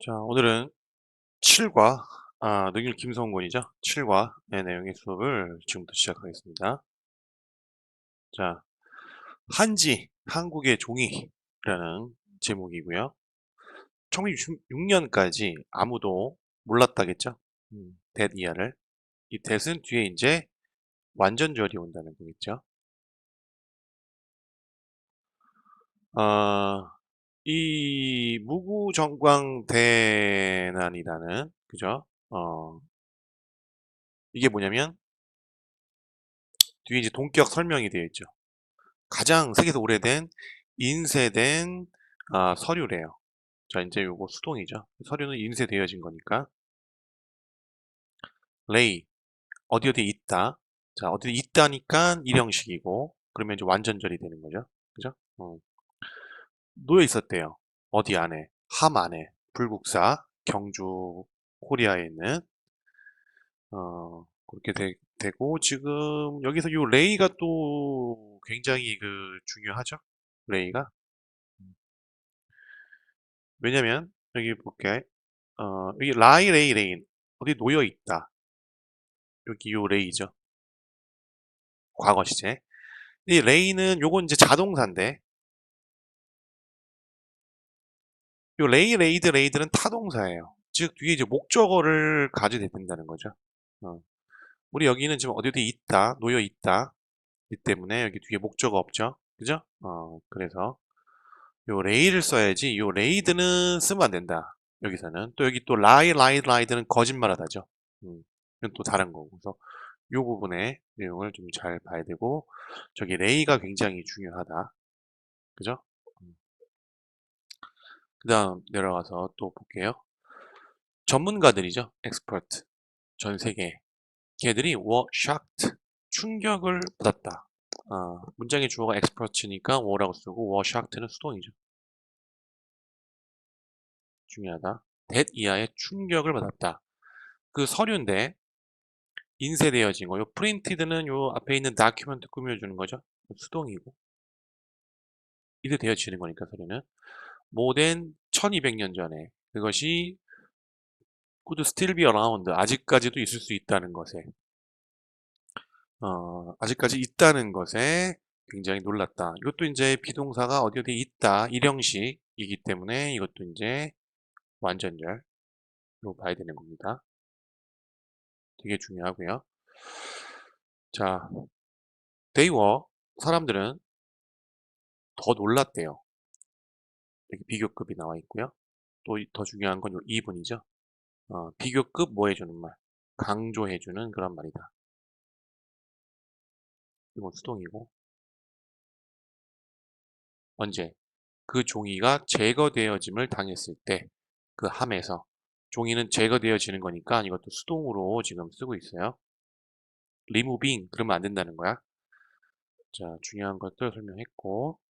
자, 오늘은 7과, 아, 능률 김성곤이죠. 7과의 내용의 수업을 지금부터 시작하겠습니다. 자, 한지, 한국의 종이라는 제목이고요. 1966년까지 아무도 몰랐다겠죠. 음, 대 이하를. 이 대은 뒤에 이제 완전절이 온다는 거겠죠. 어, 이 무구정광 대난이라는 그죠? 어, 이게 뭐냐면 뒤에 이제 동격 설명이 되어 있죠. 가장 세계에서 오래된 인쇄된 아, 서류래요. 자 이제 요거 수동이죠. 서류는 인쇄되어진 거니까 레이 어디 어디 있다. 자 어디 있다니까 일형식이고 그러면 이제 완전절이 되는 거죠. 그죠? 어. 놓여 있었대요. 어디 안에 함 안에 불국사 경주 코리아에 있는 어 그렇게 되, 되고 지금 여기서 요 레이가 또 굉장히 그 중요하죠. 레이가 왜냐면 여기 볼게 어 여기 라이 레이 레인 어디 놓여 있다. 여기 요 레이죠. 과거 시제. 이 레이는 요건 이제 자동사인데 요 레이 레이드 레이드는 타동사예요. 즉 뒤에 이제 목적어를 가져야 된다는 거죠. 어. 우리 여기는 지금 어디 어디 있다, 놓여 있다. 이 때문에 여기 뒤에 목적어 없죠. 그죠? 어, 그래서 요 레이를 써야지 요 레이드는 쓰면 안 된다. 여기서는 또 여기 또 라이 라이 라이드는 거짓말하다죠. 음, 이건 또 다른 거고. 그래서 요 부분의 내용을 좀 잘 봐야 되고 저기 레이가 굉장히 중요하다. 그죠? 그 다음 내려가서 또 볼게요. 전문가들이죠. 엑스퍼트. 전 세계. 걔들이 were shocked. 충격을 받았다. 아, 문장의 주어가 expert니까 were라고 쓰고 were shocked는 수동이죠. 중요하다. that 이하의 충격을 받았다. 그 서류인데 인쇄되어진 거. 요 printed는 요 앞에 있는 document 꾸며주는 거죠. 수동이고. 이게 되어지는 거니까 서류는. 모된 1200년 전에 그것이 could still be around 아직까지도 있을 수 있다는 것에 어, 아직까지 있다는 것에 굉장히 놀랐다. 이것도 이제 비동사가 어디 어디 있다 일형식이기 때문에 이것도 이제 완전절로 봐야 되는 겁니다. 되게 중요하고요. 자, they were 사람들은 더 놀랐대요. 여기 비교급이 나와 있고요. 또 더 중요한 건 2분이죠. 어, 비교급 뭐 해주는 말. 강조해주는 그런 말이다. 이건 수동이고. 언제? 그 종이가 제거되어짐을 당했을 때 그 함에서 종이는 제거되어지는 거니까 이것도 수동으로 지금 쓰고 있어요. removing 그러면 안 된다는 거야. 자, 중요한 것들 설명했고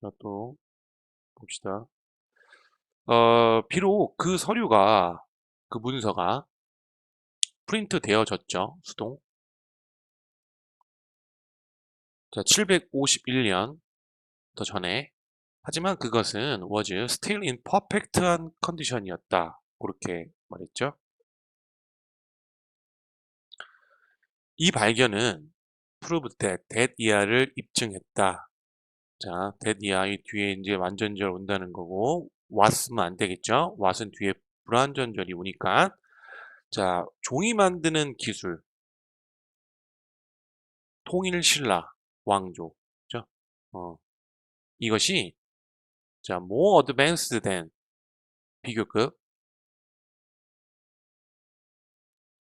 자, 또 봅시다. 어, 비록 그 서류가, 그 문서가 프린트 되어졌죠. 수동. 자, 751년 더 전에. 하지만 그것은 was still in perfect한 컨디션이었다. 그렇게 말했죠. 이 발견은 proved that, that 이하를 입증했다. 자, that 이 뒤에 이제 완전절 온다는 거고 was면 안 되겠죠. was은 뒤에 불완전절이 오니까 자, 종이 만드는 기술 통일 신라 왕조 그죠? 어, 이것이 자, more advanced than 비교급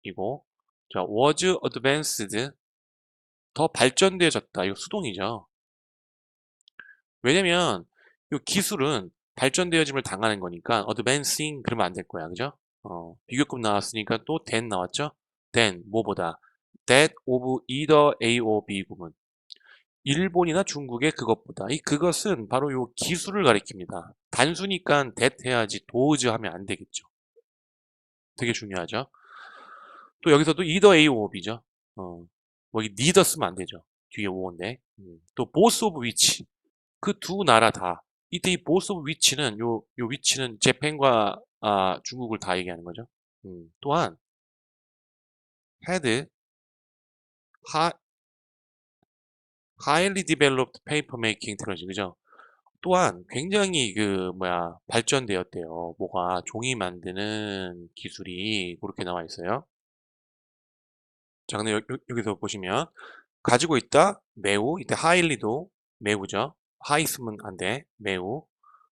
이고 자, was advanced 더 발전되어졌다. 이거 수동이죠. 왜냐면 이 기술은 발전되어짐을 당하는 거니까 advancing 그러면 안 될 거야. 그죠? 어, 비교급 나왔으니까 또 than 나왔죠? than 뭐보다 that of either A or B 구문 일본이나 중국의 그것보다 이 그것은 바로 요 기술을 가리킵니다. 단수니까 that 해야지 도즈 하면 안 되겠죠. 되게 중요하죠. 또 여기서도 either A or B죠. 어, 뭐 neither 쓰면 안 되죠. 뒤에 오인데 음. 또 보스 오브 위치 그 두 나라 다 이때 이 보스 위치는 요, 요 위치는 재팬과 아, 중국을 다 얘기하는 거죠. 음. 또한 had 하, highly developed paper making technology 그죠? 또한 굉장히 그 뭐야 발전되었대요. 뭐가 종이 만드는 기술이 그렇게 나와 있어요. 자, 근데 여, 기서 보시면 가지고 있다 매우 이때 highly도 매우죠. High 쓰면 안 돼. 매우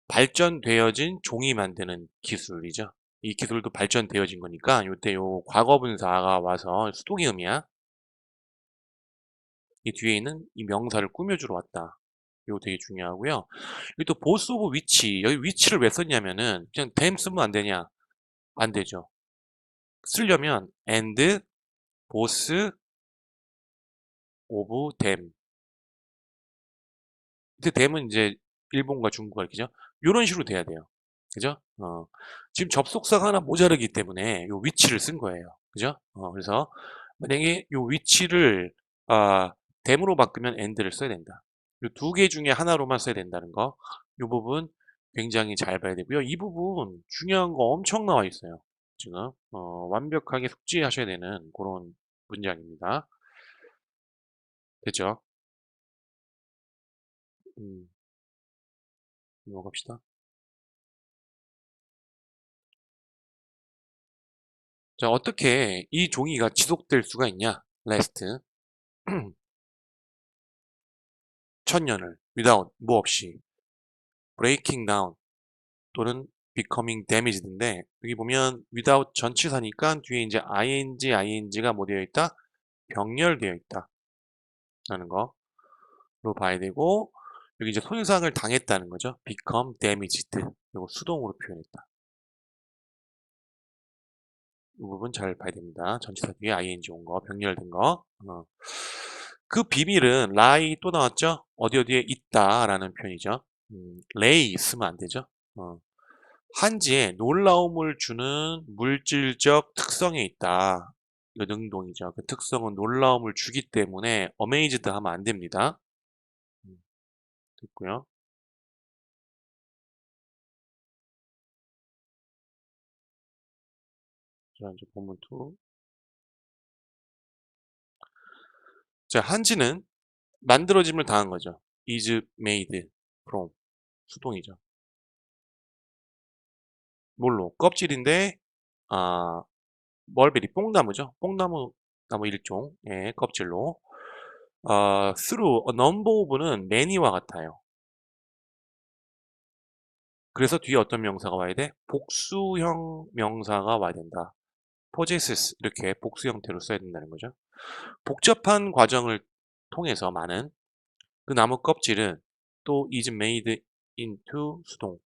발전되어진 종이 만드는 기술이죠. 이 기술도 발전되어진 거니까 이때 요 과거분사가 와서 수동이음이야. 이 뒤에 있는 이 명사를 꾸며주러 왔다. 이거 되게 중요하고요. 여기 또 보스 오브 위치 여기 위치를 왜 썼냐면은 그냥 댐 쓰면 안 되냐? 안 되죠. 쓰려면 and 보스 오브 댐 이때 댐은 이제 일본과 중국을 가리키죠. 이런 식으로 돼야 돼요. 그죠? 어, 지금 접속사가 하나 모자르기 때문에 요 위치를 쓴 거예요. 그죠? 어, 그래서 만약에 요 위치를 아, 댐으로 바꾸면 end를 써야 된다. 두개 중에 하나로만 써야 된다는 거. 이 부분 굉장히 잘 봐야 되고요. 이 부분 중요한 거 엄청 나와 있어요. 지금 어, 완벽하게 숙지하셔야 되는 그런 문장입니다. 됐죠? 음, 넘어갑시다. 자, 어떻게 이 종이가 지속될 수가 있냐? 레스트. 천년을 without 뭐 없이 breaking down 또는 becoming damaged인데 여기 보면 without 전치사니까 뒤에 이제 ing, ing가 뭐 되어 있다? 병렬되어 있다 라는 거로 봐야 되고 여기 이제 손상을 당했다는 거죠. become damaged 이거 수동으로 표현했다. 이 부분 잘 봐야 됩니다. 전치사 뒤에 ing 온 거, 병렬된 거. 어. 그 비밀은 lie 또 나왔죠? 어디 어디에 있다라는 표현이죠. 음, lay 쓰면 안 되죠. 어. 한지에 놀라움을 주는 물질적 특성에 있다. 이거 능동이죠. 그 특성은 놀라움을 주기 때문에 amazed 하면 안 됩니다. 음, 됐고요. 자, 이제 본문 2. 자, 한지는 만들어짐을 당한 거죠. is made from 수동이죠. 뭘로? 껍질인데 아 멀베리 뽕나무죠. 뽕나무 나무 일종의 예, 껍질로 어, through a number of는 many와 같아요. 그래서 뒤에 어떤 명사가 와야 돼? 복수형 명사가 와야 된다. possesses 이렇게 복수 형태로 써야 된다는 거죠. 복잡한 과정을 통해서 많은 그 나무 껍질은 또 is made into 수동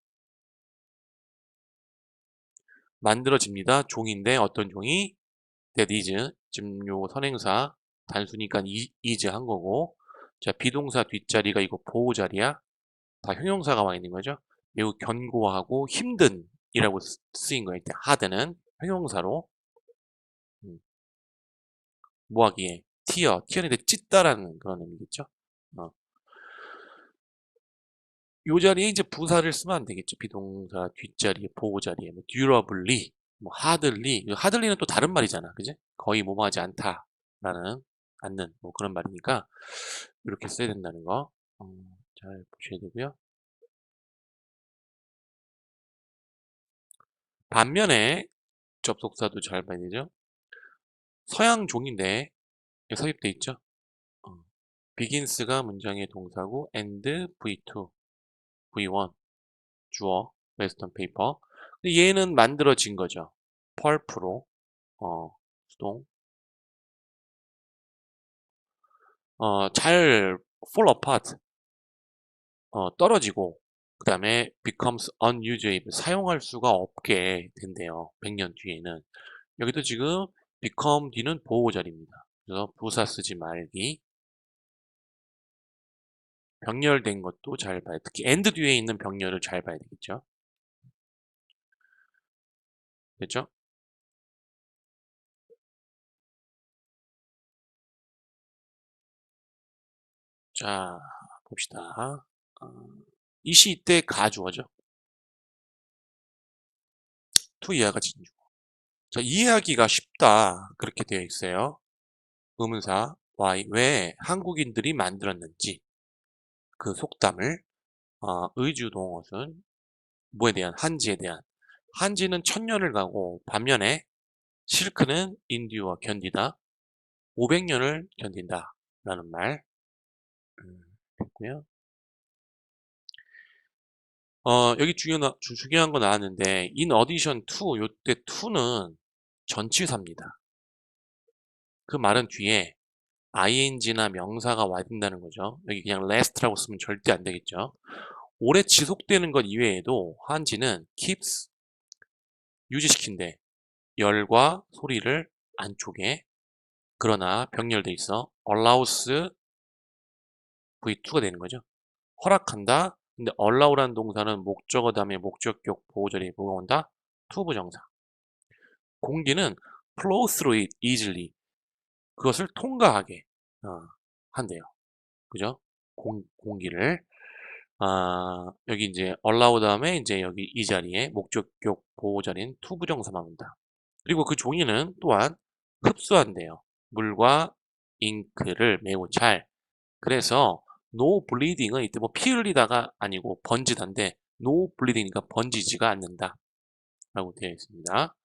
만들어집니다. 종인데 어떤 종이 that is 지금 요 선행사 단순히니까 is 한 거고 자 비동사 뒷자리가 이거 보호 자리야 다 형용사가 와 있는 거죠. 매우 견고하고 힘든 이라고 쓰인 거예요. 하드는 형용사로 음. 뭐하기에 티어 티어인데 찢다라는 그런 의미겠죠. 어. 요 자리에 이제 부사를 쓰면 안 되겠죠. 비동사 뒷자리에 보호 자리에 뭐 durably, 뭐 hardly. hardly는 또 다른 말이잖아. 그지? 거의 뭐뭐하지 않다라는 않는 뭐 그런 말이니까 이렇게 써야 된다는 거. 어, 잘 보셔야 되고요. 반면에 접속사도 잘 봐야 되죠. 서양 종인데 서입돼 있죠. 어, begins가 문장의 동사고 and v2 V1 주어 웨스턴 페이퍼 얘는 만들어진 거죠 펄프로 어, 수동 어, 잘 fall apart 어, 떨어지고 그 다음에 becomes unusable 사용할 수가 없게 된대요 100년 뒤에는 여기도 지금 become 뒤는 보호 자리입니다 그래서 부사 쓰지 말기 병렬된 것도 잘 봐야 특히 엔드 뒤에 있는 병렬을 잘 봐야 되겠죠. 됐죠? 자, 봅시다. 어, 이시 이때 가 주어죠. 투 이하가 진주. 자, 이해하기가 쉽다. 그렇게 되어 있어요. 의문사 why 왜 한국인들이 만들었는지 그 속담을 어, 의주 동어순 뭐에 대한 한지에 대한 한지는 천년을 가고 반면에 실크는 인디와 견디다 500년을 견딘다 라는 말 음, 됐고요. 어, 여기 중요한, 주- 중요한 거 나왔는데 in addition to 요때 to는 전치사입니다. 그 말은 뒤에 ing나 명사가 와야 된다는 거죠. 여기 그냥 last라고 쓰면 절대 안 되겠죠. 오래 지속되는 것 이외에도 한지는 keeps 유지시킨대. 열과 소리를 안쪽에 그러나 병렬돼 있어 allows v2가 되는 거죠. 허락한다. 근데 allow라는 동사는 목적어 다음에 목적격 보호절이 뭐가 온다? to 부정사. 공기는 flow through it easily. 그것을 통과하게 어, 한대요. 그죠? 공, 공기를 아, 여기 이제 allow 다음에 이제 여기 이 자리에 목적격 보호자리인 to 부정사만 온다. 그리고 그 종이는 또한 흡수한대요. 물과 잉크를 매우 잘. 그래서 no bleeding은 이때 뭐 피 흘리다가 아니고 번지다인데 no bleeding이니까 번지지가 않는다. 라고 되어 있습니다.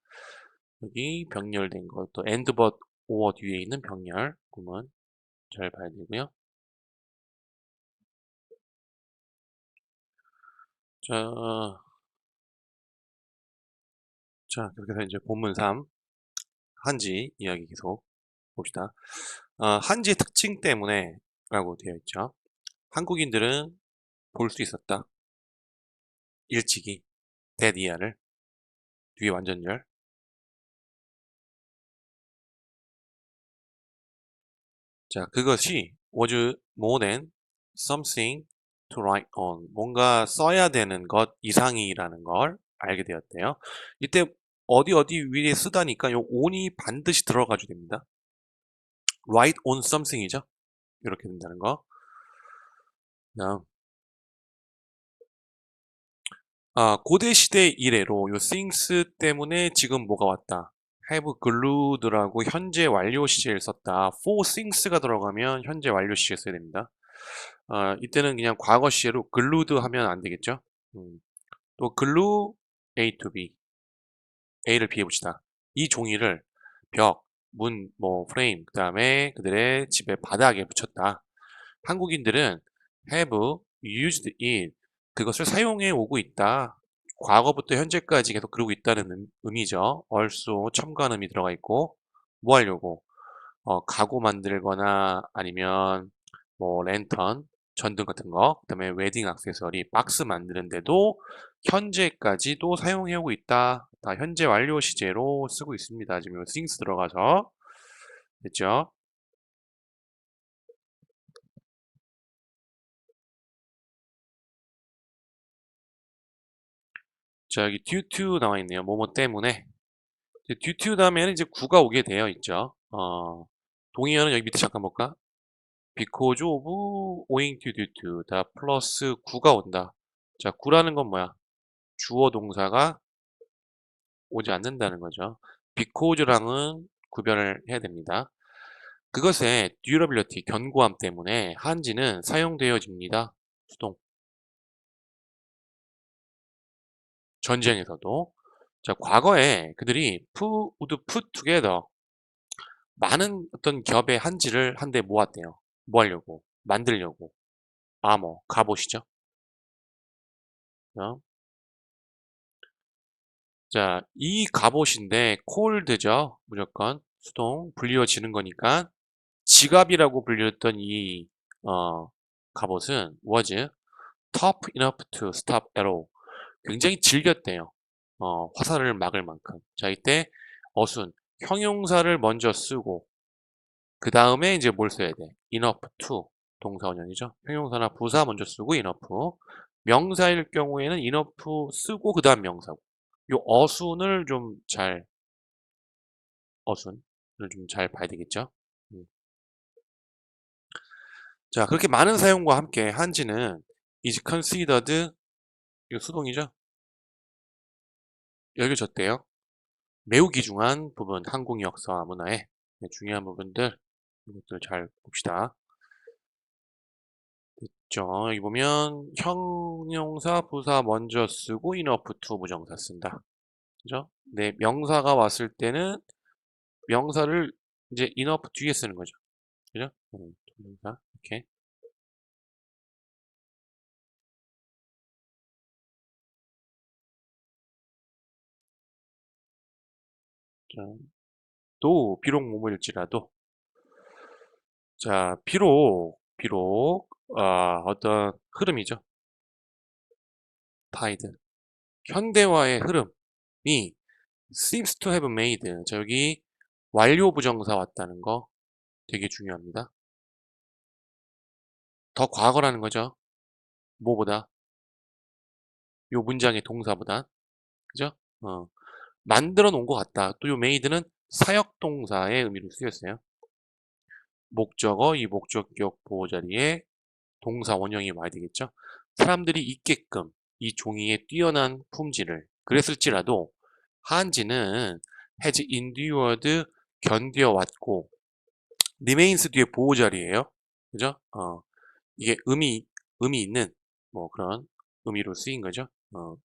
여기 병렬된 것또 end but or 뒤에 있는 병렬 구문 잘 봐야 되고요. 자, 자, 그렇게 해서 이제 본문 3 한지 이야기 계속 봅시다. 어, 한지의 특징 때문에 라고 되어 있죠. 한국인들은 볼 수 있었다. 일찍이 데디아를 뒤에 완전절 자 그것이 was more something to write on 뭔가 써야 되는 것 이상이라는 걸 알게 되었대요. 이때 어디 어디 위에 쓰다니까 요 on이 반드시 들어가줘야 됩니다. write on something이죠. 이렇게 된다는 거. 아, 고대 시대 이래로 요 things 때문에 지금 뭐가 왔다. have glued라고 현재 완료 시제를 썼다. for things가 들어가면 현재 완료 시제 써야 됩니다. 아, 이때는 그냥 과거 시제로 glued 하면 안 되겠죠. 음. 또 glue A to B. A를 B에 붙이다. 이 종이를 벽, 문, 뭐 프레임, 그 다음에 그들의 집의 바닥에 붙였다. 한국인들은 have used it 그것을 사용해 오고 있다. 과거부터 현재까지 계속 그러고 있다는 음- 의미죠. also 첨가한 의미 들어가 있고 뭐 하려고 어, 가구 만들거나 아니면 뭐 랜턴, 전등 같은 거, 그 다음에 웨딩 액세서리, 박스 만드는데도 현재까지도 사용해 오고 있다. 다 현재 완료 시제로 쓰고 있습니다. 지금 요 things 들어가서 됐죠? 자, 여기 due to 나와 있네요. 뭐뭐 때문에. due to 다음에는 이제 구가 오게 되어 있죠. 어, 동의어는 여기 밑에 잠깐 볼까? because of owing to due to 다 플러스 구가 온다. 자, 구라는 건 뭐야? 주어 동사가 오지 않는다는 거죠. because랑은 구별을 해야 됩니다. 그것의 durability, 견고함 때문에 한지는 사용되어집니다. 수동. 전쟁에서도. 자, 과거에 그들이 put, would put together 많은 어떤 겹의 한지를 한데 모았대요. 뭐 하려고? 만들려고. 아머, 갑옷이죠. 어? 자, 이 갑옷인데 cold죠. 무조건 수동 불리워지는 거니까 지갑이라고 불렸던 이 어, 갑옷은 was tough enough to stop arrow. 굉장히 질겼대요. 어, 화살을 막을 만큼. 자, 이때 어순 형용사를 먼저 쓰고 그 다음에 이제 뭘 써야 돼? enough to 동사 원형이죠. 형용사나 부사 먼저 쓰고 enough. 명사일 경우에는 enough 쓰고 그 다음 명사고. 요 어순을 좀 잘 어순을 좀 잘 봐야 되겠죠. 음. 자, 그렇게 많은 사용과 함께 한지는 is considered 이거 수동이죠? 여겨졌대요. 매우 귀중한 부분, 항공 역사와 문화의 중요한 부분들 이것들 잘 봅시다. 됐죠? 여기 보면 형용사, 부사 먼저 쓰고 to 부정사 쓴다. 그죠? 네, 명사가 왔을 때는 명사를 이제 enough 뒤에 쓰는 거죠. 그죠? 음, 동명사 이렇게. 자, 또 비록 뭐뭐일지라도 자 비록 비록 아, 어떤 흐름이죠. 타이드 현대화의 흐름이 seems to have made 자 여기 완료 부정사 왔다는 거 되게 중요합니다. 더 과거라는 거죠. 뭐보다 요 문장의 동사보다 그죠? 어. 만들어 놓은 것 같다. 또요 made는 사역 동사의 의미로 쓰였어요. 목적어 이 목적격 보호 자리에 동사 원형이 와야 되겠죠. 사람들이 있게끔 이 종이의 뛰어난 품질을 그랬을지라도 한지는 has endured 견뎌왔고 remains 뒤에 보호 자리예요. 그죠? 어, 이게 의미 의미 있는 뭐 그런 의미로 쓰인 거죠. 어,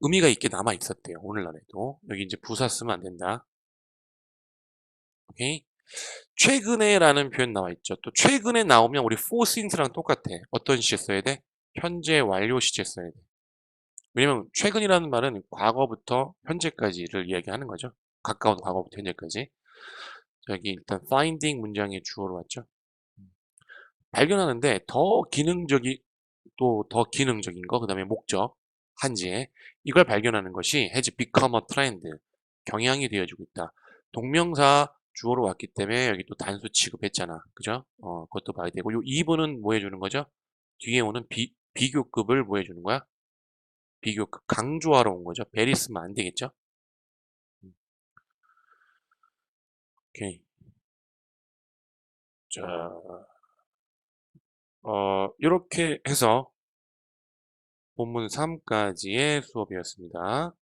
의미가 있게 남아 있었대요. 오늘날에도 여기 이제 부사 쓰면 안 된다. 오케이. 최근에라는 표현 나와 있죠. 또 최근에 나오면 우리 for since랑 똑같아. 어떤 시제 써야 돼? 현재 완료 시제 써야 돼. 왜냐면 최근이라는 말은 과거부터 현재까지를 이야기하는 거죠. 가까운 과거부터 현재까지. 여기 일단 finding 문장의 주어로 왔죠. 발견하는데 더 기능적이 또 더 기능적인 거, 그 다음에 목적, 한지에 이걸 발견하는 것이 has become a trend, 경향이 되어지고 있다. 동명사 주어로 왔기 때문에 여기 또 단수 취급했잖아. 그죠? 어, 그것도 봐야 되고 요 2번은 뭐 해주는 거죠? 뒤에 오는 비, 비교급을 뭐 해주는 거야? 비교급 강조하러 온 거죠. 베리 쓰면 안 되겠죠? 음. 오케이. 자, 어, 이렇게 해서 본문 3까지의 수업이었습니다.